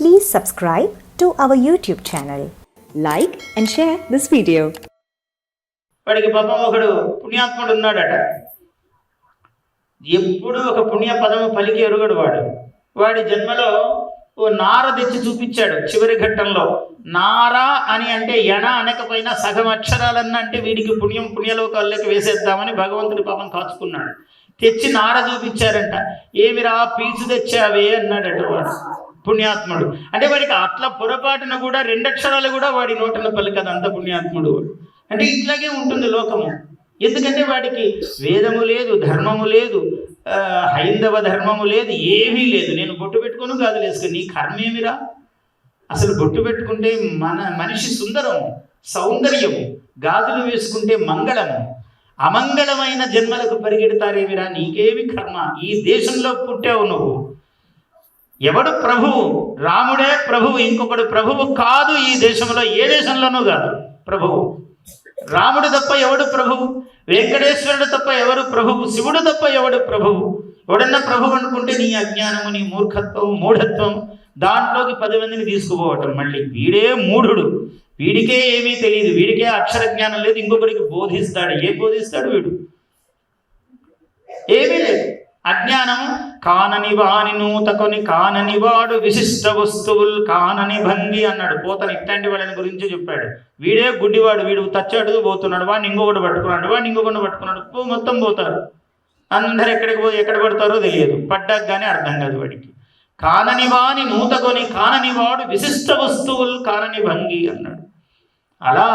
Please subscribe to our YouTube channel. Like and share this video. వాడికి పాపం ఒకడు పుణ్యాత్ముడు ఉన్నాడట ఎప్పుడు ఒక పుణ్య పదము పలికి ఎరుగడు వాడు. వాడి జన్మలో ఓ నార తెచ్చి చూపించాడు చివరి ఘట్టంలో. నారా అని అంటే ఎణ అనకపోయినా సగం అక్షరాలన్నా అంటే వీడికి పుణ్యం పుణ్యలోకాల్లోకి వేసేద్దామని భగవంతుడి పాపం కాచుకున్నాడు. తెచ్చి నార చూపించారంట. ఏమిరా పీచు తెచ్చావే అన్నాడట వాడు. పుణ్యాత్ముడు. అంటే వాడికి అట్లా పొరపాటున కూడా రెండక్షరాలు కూడా వాడి నోటన పలికదు అంత పుణ్యాత్ముడు. అంటే ఇట్లాగే ఉంటుంది లోకము. ఎందుకంటే వాడికి వేదము లేదు ధర్మము లేదు హైందవ ధర్మము లేదు ఏమీ లేదు. నేను బొట్టు పెట్టుకోను కాదు వేసుకుని నీ కర్మేమిరా? అసలు బొట్టు పెట్టుకుంటే మన మనిషి సుందరము సౌందర్యము గాజులు వేసుకుంటే మంగళము. అమంగళమైన జన్మలకు పరిగెడతారేమిరా? నీకేమి కర్మ? ఈ దేశంలో పుట్టావు నువ్వు. ఎవడు ప్రభువు రాముడే ప్రభువు ఇంకొకడు ప్రభువు కాదు ఈ దేశంలో ఏ దేశంలోనూ కాదు ప్రభువు రాముడు తప్ప ఎవడు ప్రభువు వెంకటేశ్వరుడు తప్ప ఎవరు ప్రభువు శివుడు తప్ప ఎవడు ప్రభువు ఎవడన్నా ప్రభువు అనుకుంటే నీ అజ్ఞానము నీ మూర్ఖత్వం మూఢత్వం దాంట్లోకి పది మందిని తీసుకుపోవటం. మళ్ళీ వీడే మూఢుడు. వీడికే ఏమీ తెలియదు. వీడికే అక్షర జ్ఞానం లేదు. ఇంకొకరికి బోధిస్తాడు. ఏ బోధిస్తాడు వీడు? ఏమీ లేదు. అజ్ఞానం కానని వాని నూతకొని కానని వాడు విశిష్ట వస్తువులు కానని భంగి అన్నాడు. పోతను ఇట్లాంటి వాళ్ళని గురించి చెప్పాడు. వీడే గుడ్డివాడు వీడు తచ్చాడు పోతున్నాడు. వాడిని ఇంకొకటి పట్టుకున్నాడు. వాడిని ఇంకొకటి పట్టుకున్నాడు. పో మొత్తం పోతారు. అందరు ఎక్కడికి పోయి ఎక్కడ పడతారో తెలియదు. పడ్డాక కానీ అర్థం కాదు వాడికి. కానని వాని నూతకొని కానని వాడు విశిష్ట వస్తువులు కానని భంగి అన్నాడు. అలా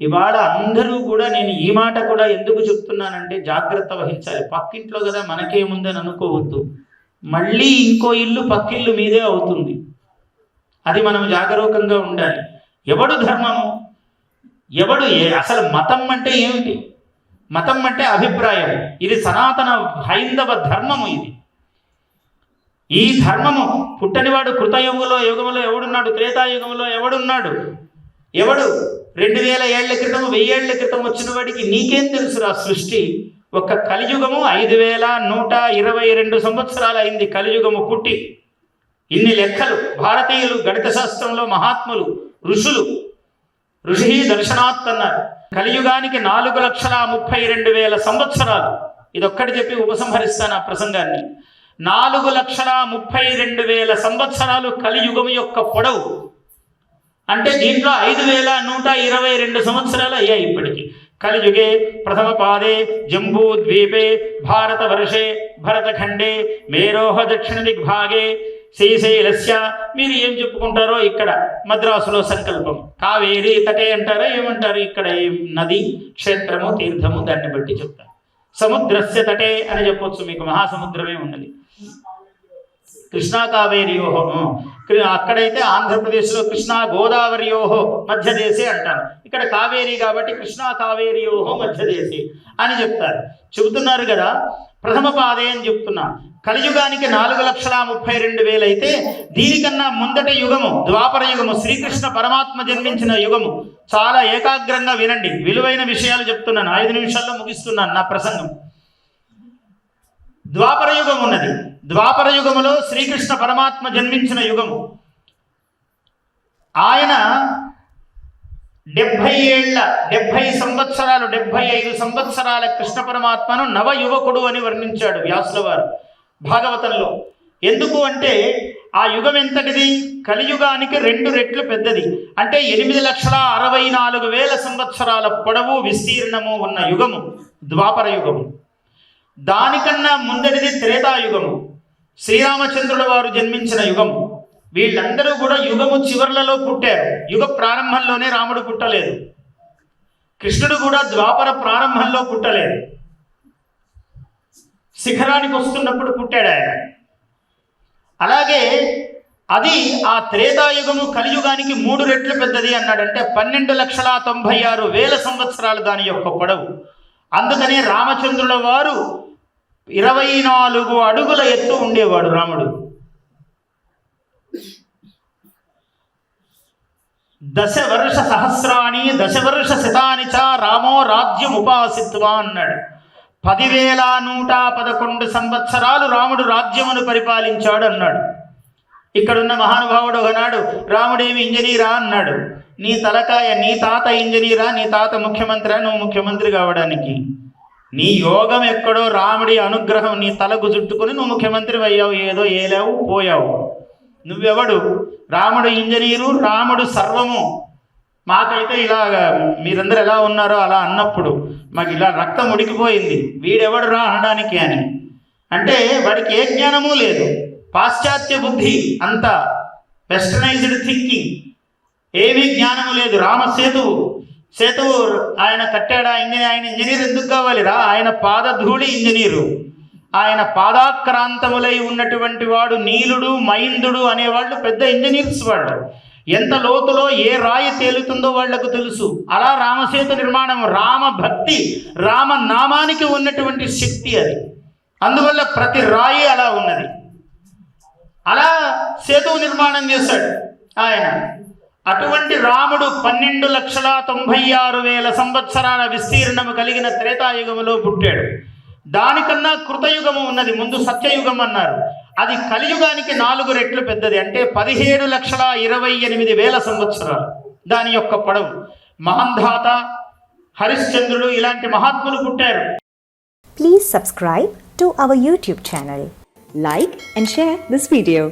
ఇవాళ అందరూ కూడా నేను ఈ మాట కూడా ఎందుకు చెప్తున్నానంటే జాగ్రత్త వహించాలి. పక్కింట్లో కదా మనకేముందని అనుకోవద్దు. మళ్ళీ ఇంకో ఇల్లు పక్కిల్లు మీదే అవుతుంది. అది మనం జాగరూకంగా ఉండాలి. ఎవడు ధర్మము? ఎవడు ఏ అసలు మతం అంటే ఏమిటి? మతం అంటే అభిప్రాయం. ఇది సనాతన హైందవ ధర్మము ఇది. ఈ ధర్మము పుట్టనివాడు కృతయుగంలో యుగంలో ఎవడున్నాడు? త్రేతాయుగంలో ఎవడున్నాడు? ఎవడు? రెండు వేల ఏళ్ళ క్రితం వెయ్యేళ్ళ క్రితం వచ్చిన వాడికి నీకేం తెలుసురా సృష్టి? ఒక కలియుగము ఐదు వేల నూట ఇరవై రెండు సంవత్సరాలు అయింది కలియుగము పుట్టి ఇన్ని లెక్కలు భారతీయులు గణిత శాస్త్రంలో మహాత్ములు ఋషులు ఋషి దర్శనాత్ అన్నారు. కలియుగానికి నాలుగు లక్షల ముప్పై రెండు వేల సంవత్సరాలు. ఇదొక్కటి చెప్పి ఉపసంహరిస్తాను ఆ ప్రసంగాన్ని. నాలుగు లక్షల ముప్పై రెండు వేల సంవత్సరాలు కలియుగం యొక్క పొడవు. అంటే దీంట్లో ఐదు వేల నూట ఇరవై రెండు సంవత్సరాలు అయ్యాయి ఇప్పటికి. కలియుగే ప్రథమ పాదే జంబూ ద్వీపే భారతవర్షే భరతఖండే మేరోహ దక్షిణ దిగ్భాగే శ్రీశైలస్య. మీరు ఏం చెప్పుకుంటారో ఇక్కడ మద్రాసులో సంకల్పం. కావేరి తటే అంటారా ఏమంటారు? ఇక్కడ నది క్షేత్రము తీర్థము దాన్ని బట్టి చెప్తారు. సముద్రస్య తటే అని చెప్పొచ్చు మీకు మహాసముద్రమే ఉన్నది. కృష్ణా కావేరియోహో అక్కడైతే ఆంధ్రప్రదేశ్లో కృష్ణా గోదావరియోహో మధ్యదేశే అంటాను ఇక్కడ కావేరి కాబట్టి కృష్ణా కావేరియోహో మధ్యదేశే అని చెప్తారు. చెబుతున్నారు కదా ప్రథమ పాదే అని చెప్తున్నా. కలియుగానికి నాలుగు లక్షల ముప్పై రెండు వేలైతే దీనికన్నా ముందటి యుగము ద్వాపర యుగము శ్రీకృష్ణ పరమాత్మ జన్మించిన యుగము. చాలా ఏకాగ్రంగా వినండి. విలువైన విషయాలు చెప్తున్నాను. ఐదు నిమిషాల్లో ముగిస్తున్నాను నా ప్రసంగం. ద్వాపర యుగం ఉన్నది. ద్వాపర యుగములో శ్రీకృష్ణ పరమాత్మ జన్మించిన యుగము. ఆయన డెబ్భై ఏళ్ళ డెబ్భై సంవత్సరాలు డెబ్భై ఐదు సంవత్సరాల కృష్ణ పరమాత్మను నవ యువకుడు అని వర్ణించాడు వ్యాసుల వారు భాగవతంలో. ఎందుకు అంటే ఆ యుగం ఎంతటిది? కలియుగానికి రెండు రెట్లు పెద్దది. అంటే ఎనిమిది లక్షల అరవై నాలుగు వేల సంవత్సరాల పొడవు విస్తీర్ణము ఉన్న యుగము ద్వాపర యుగము. దానికన్నా ముందటిది త్రేతాయుగము. శ్రీరామచంద్రుల వారు జన్మించిన యుగం. వీళ్ళందరూ కూడా యుగము చివర్లలో పుట్టారు. యుగ ప్రారంభంలోనే రాముడు పుట్టలేదు. కృష్ణుడు కూడా ద్వాపర ప్రారంభంలో పుట్టలేదు. శిఖరానికి వస్తున్నప్పుడు పుట్టాడు ఆయన. అలాగే అది ఆ త్రేతాయుగము కలియుగానికి మూడు రెట్లు పెద్దది అన్నాడంటే పన్నెండు లక్షల తొంభై ఆరు వేల సంవత్సరాలు దాని యొక్క పొడవు. అందుకనే రామచంద్రుల వారు ఇరవై నాలుగు అడుగుల ఎత్తు ఉండేవాడు రాముడు. దశ సహస్రాన్ని దశవర్ష దశ శతాని చ రామో రాజ్యం ఉపాసిత్వా అన్నాడు. పదివేల నూట పదకొండు సంవత్సరాలు రాముడు రాజ్యమును పరిపాలించాడు అన్నాడు. ఇక్కడున్న మహానుభావుడు ఒకనాడు రాముడేమి ఇంజనీరా? అన్నాడు. నీ తలకాయ నీ తాత ఇంజనీరా? నీ తాత ముఖ్యమంత్రి? నువ్వు ముఖ్యమంత్రి కావడానికి. నీ యోగం ఎక్కడో రాముడి అనుగ్రహం నీ తలకు చుట్టుకొని నువ్వు ముఖ్యమంత్రి అయ్యావు ఏదో ఏలావు పోయావు. నువ్వెవడు? రాముడు ఇంజనీరు రాముడు సర్వము. మాకైతే ఇలాగా మీరందరూ ఎలా ఉన్నారో అలా అన్నప్పుడు మాకు ఇలా రక్తం ఉడికిపోయింది. వీడెవడు రా అనడానికి అని. అంటే వాడికి ఏ జ్ఞానము లేదు. పాశ్చాత్య బుద్ధి అంతా వెస్టర్నైజ్డ్ థింకింగ్ ఏమీ జ్ఞానము లేదు. రామసేతువు. సేతువు ఆయన కట్టాడా ఇంజనీర్ ఆయన ఇంజనీర్ ఎందుకు కావాలిరా? ఆయన పాదధూళి ఇంజనీరు. ఆయన పాదాక్రాంతములై ఉన్నటువంటి వాడు నీలుడు మైందుడు అనేవాళ్ళు పెద్ద ఇంజనీర్స్ వాళ్ళు. ఎంత లోతులో ఏ రాయి తేలుతుందో వాళ్ళకు తెలుసు. అలా రామసేతు నిర్మాణం రామ భక్తి రామ నామానికి ఉన్నటువంటి శక్తి అది. అందువల్ల ప్రతి రాయి అలా ఉన్నది. అలా సేతువు నిర్మాణం చేశాడు ఆయన. అటువంటి రాముడు పన్నెండు లక్షల తొంభై ఆరు వేల సంవత్సరాల విస్తీర్ణము కలిగిన త్రేతాయుగములో పుట్టాడు. దానికన్నా కృతయుగము ఉన్నది ముందు సత్యయుగం అన్నారు. అది కలియుగానికి నాలుగు రెట్లు పెద్దది అంటే పదిహేడు లక్షల ఇరవై ఎనిమిది వేల సంవత్సరాలు. దాని యొక్క పొడవు. మహంధాత హరిశ్చంద్రుడు ఇలాంటి మహాత్ములు పుట్టారు. Please subscribe to our YouTube channel like and share this video